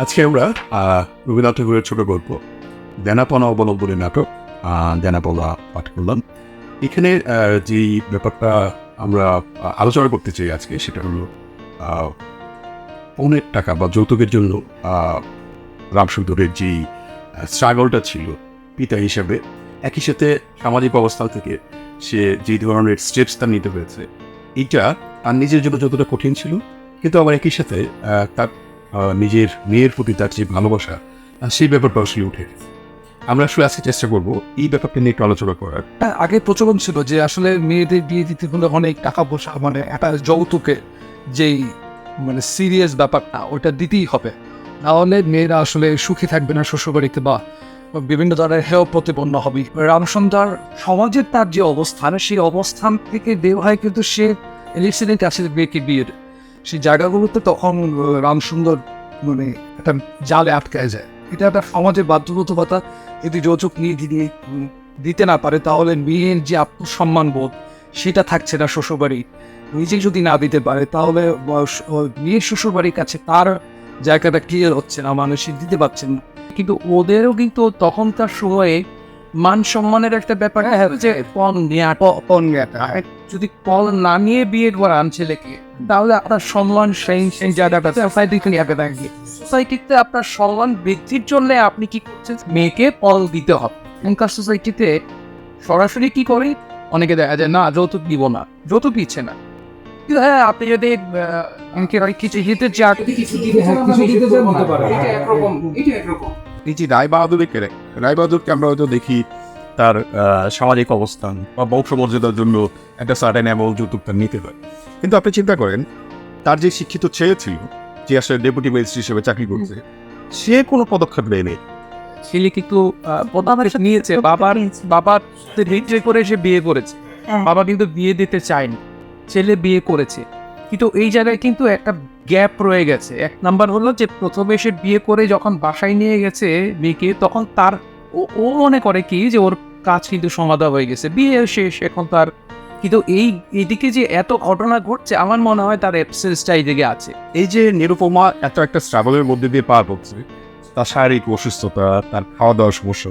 আজকে আমরা রবীন্দ্রনাথ ঠাকুরের ছোট গল্প দেনাপনা অবলম্বনী নাটক আহ, দেনাপনা পাঠ করলাম। এখানে আহ, যে ব্যাপারটা আমরা আলোচনা করতে চাই আজকে সেটা হলো পৌনের টাকা বা যৌতুকের জন্য রামসুন্দরের যে স্ট্রাগলটা ছিল পিতা হিসাবে একই সাথে সামাজিক অবস্থান থেকে সে যে ধরনের স্টেপস তার নিতে হয়েছে এইটা তার নিজের জন্য যতটা কঠিন ছিল কিন্তু আবার একই সাথে তার নিজের মেয়ের প্রতি তার যে ভালোবাসা সেই ব্যাপারটা আসলে উঠে আমরা আসলে আজকে চেষ্টা করব এই ব্যাপারটা নিয়ে একটু আলোচনা করার। হ্যাঁ, আগে প্রচলন ছিল যে আসলে মেয়েদের বিয়ে দিতে হলে অনেক টাকা পয়সা মানে একটা যৌতুকে যেই মানে সিরিয়াস ব্যাপারটা ওটা দিতেই হবে। নাহলে মেয়েরা আসলে সুখী থাকবে না শ্বশুরবাড়িতে বা বিভিন্ন ধরনের হেয় প্রতিপন্ন হবে। রামসন্দার সমাজের তার যে অবস্থান সেই অবস্থান থেকে দেওয়া হয় কিন্তু সে এলিসিডেন্ট আসলে মেয়েকে বিয়ের সেই জায়গাগুলোতে তখন রামসুন্দর মানে একটা জালে আটকায় যায়। এটা একটা সমাজের বাধ্যবাধকতা। যদি যৌতুক নিয়ে দিতে না পারে, তাহলে মেয়ের যে আত্মসম্মান বোধ, সেটা থাকছে না শ্বশুরবাড়ি। নিজে যদি না দিতে পারে, তাহলে মেয়ের শ্বশুরবাড়ির কাছে তার জায়গাটা ক্লিয়ার হচ্ছে না, মানুষ দিতে পারছেন না। কিন্তু ওদেরও কিন্তু তখনকার সময়ে মান সম্মানের একটা ব্যাপার যে পণ নেওয়া পণ যদি পণ না নিয়ে বিয়ে করান ছেলেকে তাহলে আপনার সম্মান সেই সেই জায়গাটা সোসাইটি থেকে আগে থাকবে সোসাইটিতে আপনার সম্মান বৃদ্ধির জন্য আপনি কি করছেন? মেয়েকে পল দিতে হবে। এখনকার সোসাইটিতে সরাসরি কি করে? অনেকে দেখা যায় না যৌতুক দিব না যৌতুক দিচ্ছে না। কিন্তু হ্যাঁ আপনি যদি অনেকে কিছু দিতে চান কিছু দিতে চান, কিছু দিতে চান হতে পারে এটা একরকম এটা একরকম এই যে রায় বাহাদুরকে রায় বাহাদুরকে আমরা হয়তো দেখি তার সামাজিক অবস্থান বা বংশমর্যাদার জন্য একটা সার্টেন অ্যামাউন্ট যৌতুক তার নিতে হয়। কিন্তু আপনি চিন্তা করেন তার যে শিক্ষিত ছেলে ছিল যে আসলে ডেপুটি ম্যাজিস্ট্রেট হিসেবে চাকরি করছে সে কোনো পদক্ষেপ নেয়নি। ছেলে কিন্তু নিয়েছে বাবার বাবার হিটে করে সে বিয়ে করেছে। হ্যাঁ। বাবা কিন্তু বিয়ে দিতে চায়নি ছেলে বিয়ে করেছে। কিন্তু এই জায়গায় কিন্তু একটা গ্যাপ রয়ে গেছে। এক নাম্বার হলো যে, প্রথমে সে বিয়ে করে যখন বাসায় নিয়ে গেছে মেয়েকে, তখন তার ও- মনে করে কি যে, ওর কাজ কিন্তু সমাধা হয়ে গেছে। বিয়ে শেষ, এখন তার কিন্তু এই, এদিকে যে এত ঘটনা ঘটছে, আমার মনে হয় তার অ্যাবসেন্সটা এই দিকে আছে। এই যে নিরুপমা এত একটা স্ট্রাগলের মধ্যে দিয়ে পার হচ্ছে, তার শারীরিক অসুস্থতা, তার খাওয়া দাওয়ার সমস্যা,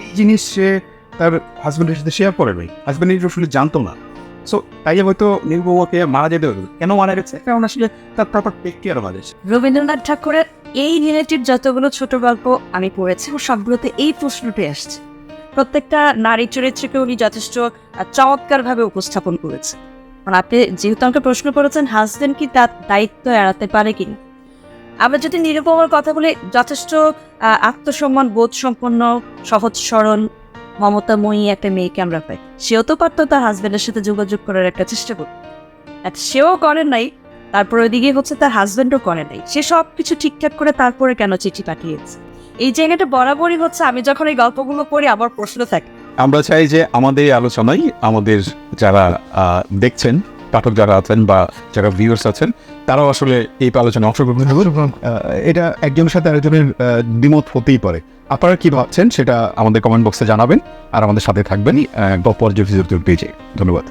এই জিনিস সে তার হাজব্যান্ডের সাথে শেয়ার করে নাই। হাজব্যান্ড আসলে জানতো না। সো তাই হয়তো নিরুপমাকে মারা যেতে হবে কেন মারা গেছে? কারণ আসলে তার প্রপার টেক কেয়ার মারা গেছে রবীন্দ্রনাথ ঠাকুরের এই রিলেটেড যতগুলো ছোট গল্প আমি পড়েছি সবগুলোতে এই প্রশ্নটি আসছে। প্রত্যেকটা নারী চরিত্রকে উনি যথেষ্ট চমৎকার ভাবে উপস্থাপন করেছে। কারণ আপনি যেহেতু আমাকে প্রশ্ন করেছেন হাজবেন্ড কি তার দায়িত্ব এড়াতে পারে কিনা? আমরা যদি নিরুপমার কথা বলি, যথেষ্ট আত্মসম্মান বোধ সম্পন্ন সহজ সরল মমতাময়ী একটা মেয়েকে আমরা পাই। সেও তো পারতো তার হাজব্যান্ডের সাথে যোগাযোগ করার একটা চেষ্টা করত। সেও করে নাই, তারপর ওইদিকে হচ্ছে তার হাজব্যান্ডও করে নাই। সে সব কিছু ঠিকঠাক করে তারপরে কেন চিঠি পাঠিয়েছে? এই জায়গাটা বরাবরই হচ্ছে, আমি যখন এই গল্পগুলো পড়ি, আমার প্রশ্ন থাকে। আমরা চাই যে আমাদের আলোচনায় আমাদের যারা দেখছেন পাঠক যারা আছেন বা যারা ভিউয়ার্স আছেন, তারাও আসলে এই আলোচনায় অংশগ্রহণ এটা একজনের সাথে আরেকজনের দ্বিমত হতেই পারে। আপনারা কি ভাবছেন সেটা আমাদের কমেন্ট বক্সে জানাবেন আর আমাদের সাথে থাকবেন পর্যায়ে পেজে। ধন্যবাদ।